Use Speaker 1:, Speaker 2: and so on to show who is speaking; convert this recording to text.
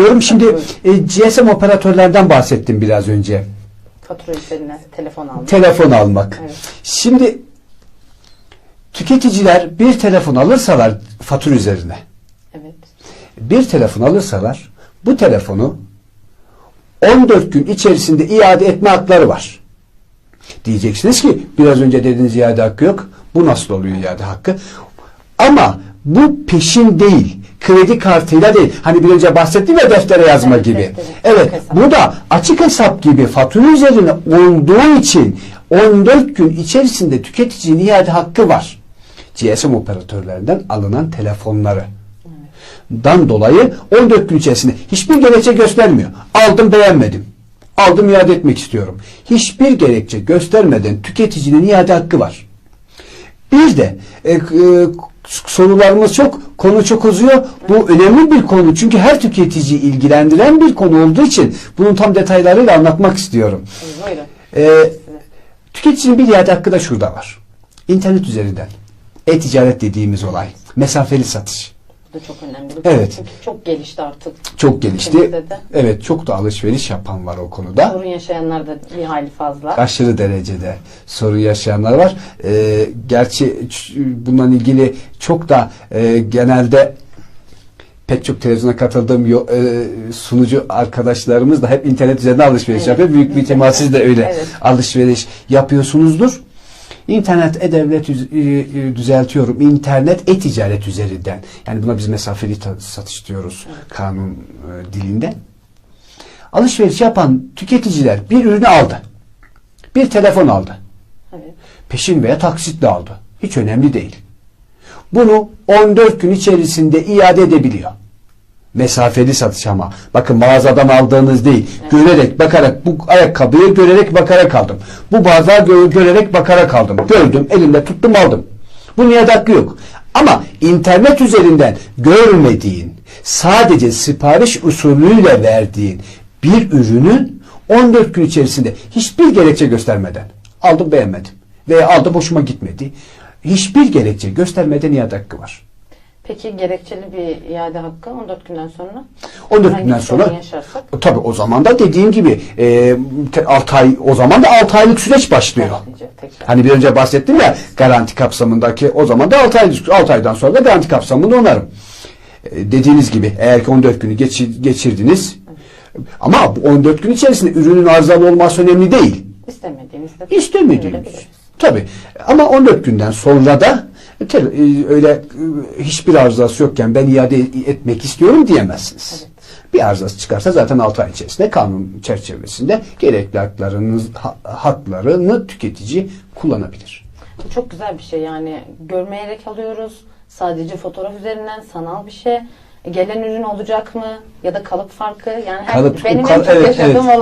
Speaker 1: istiyorum. Şimdi e, GSM operatörlerden bahsettim biraz önce.
Speaker 2: Fatura üzerine telefon almak.
Speaker 1: Telefon almak.
Speaker 2: Evet.
Speaker 1: Şimdi tüketiciler bir telefon alırsalar fatura üzerine
Speaker 2: evet.
Speaker 1: bir telefon alırsalar bu telefonu 14 gün içerisinde iade etme hakları var. Diyeceksiniz ki biraz önce dediğiniz iade hakkı yok. Bu nasıl oluyor iade hakkı? Ama bu peşin değil. Kredi kartıyla değil. Hani bir önce bahsettim ya deftere yazma
Speaker 2: Evet,
Speaker 1: gibi.
Speaker 2: deftere,
Speaker 1: evet.
Speaker 2: hesap.
Speaker 1: Bu da açık hesap gibi fatura üzerine olduğu için 14 gün içerisinde tüketicinin iade hakkı var. GSM operatörlerinden alınan telefonları dan dolayı 14 gün içerisinde hiçbir gerekçe göstermiyor. Aldım beğenmedim. Aldım iade etmek istiyorum. Hiçbir gerekçe göstermeden tüketicinin iade hakkı var. Bir de e, e, sorularımız çok, konu çok uzuyor. Bu önemli bir konu çünkü her tüketiciyi ilgilendiren bir konu olduğu için bunun tam detaylarıyla anlatmak istiyorum.
Speaker 2: Buyurun.
Speaker 1: E, tüketicinin bir iade hakkı da şurada var. İnternet üzerinden. E-ticaret dediğimiz olay. Mesafeli satış.
Speaker 2: Da çok önemli.
Speaker 1: Evet.
Speaker 2: Çünkü çok gelişti artık.
Speaker 1: Çok gelişti.
Speaker 2: De.
Speaker 1: Evet çok da alışveriş yapan var o konuda.
Speaker 2: Sorun yaşayanlar da bir hayli fazla.
Speaker 1: Aşırı derecede sorun yaşayanlar var. Ee, gerçi bununla ilgili çok da e, genelde pek çok televizyona katıldığım e, sunucu arkadaşlarımız da hep internet üzerinden alışveriş
Speaker 2: Evet.
Speaker 1: yapıyor. Büyük bir ihtimal siz de öyle
Speaker 2: Evet.
Speaker 1: alışveriş yapıyorsunuzdur. İnternet e-devlet e, e, düzeltiyorum. İnternet e-ticaret üzerinden. Yani buna biz mesafeli satış diyoruz kanun e, dilinde. Alışveriş yapan tüketiciler bir ürünü aldı. Bir telefon aldı.
Speaker 2: Evet.
Speaker 1: Peşin veya taksitle aldı. Hiç önemli değil. Bunu 14 gün içerisinde iade edebiliyor. Mesafeli satış ama. Bakın mağazadan aldığınız değil. Görerek, bakarak, bu ayakkabıyı görerek, bakarak aldım. Bu bardağı gö- görerek, bakarak aldım. Gördüm, elimle tuttum, aldım. Bunun iade hakkı yok. Ama internet üzerinden görmediğin, sadece sipariş usulüyle verdiğin bir ürünün 14 gün içerisinde hiçbir gerekçe göstermeden aldım beğenmedim veya aldım hoşuma gitmedi. Hiçbir gerekçe göstermeden iade hakkı var.
Speaker 2: Peki gerekçeli bir iade hakkı 14 günden sonra?
Speaker 1: 14
Speaker 2: Herhangi
Speaker 1: günden sonra
Speaker 2: yaşarsak?
Speaker 1: tabii o zaman da dediğim gibi e, 6 ay o zaman da 6 aylık süreç başlıyor.
Speaker 2: Başlayacak tekrar.
Speaker 1: Hani bir önce bahsettim ya garanti kapsamındaki o zaman da 6 ay 6 aydan sonra da garanti kapsamında onarım. E, dediğiniz gibi eğer ki 14 günü geçir- geçirdiniz ama bu 14 gün içerisinde ürünün arızalı olması önemli değil. İstemediğimiz.
Speaker 2: verebiliriz.
Speaker 1: Tabii. Ama 14 günden sonra da te- e, öyle e, hiçbir arızası yokken ben iade etmek istiyorum diyemezsiniz. Bir arızası çıkarsa zaten 6 ay içerisinde kanun çerçevesinde gerekli haklarınız, ha- haklarını tüketici kullanabilir.
Speaker 2: Bu çok güzel bir şey yani görmeyerek alıyoruz. Sadece fotoğraf üzerinden sanal bir şey. E, Gelen ürün olacak mı? Ya da kalıp farkı. Yani her,
Speaker 1: Kalıp-
Speaker 2: benim
Speaker 1: kal-
Speaker 2: en çok
Speaker 1: evet,
Speaker 2: yaşadığım
Speaker 1: evet.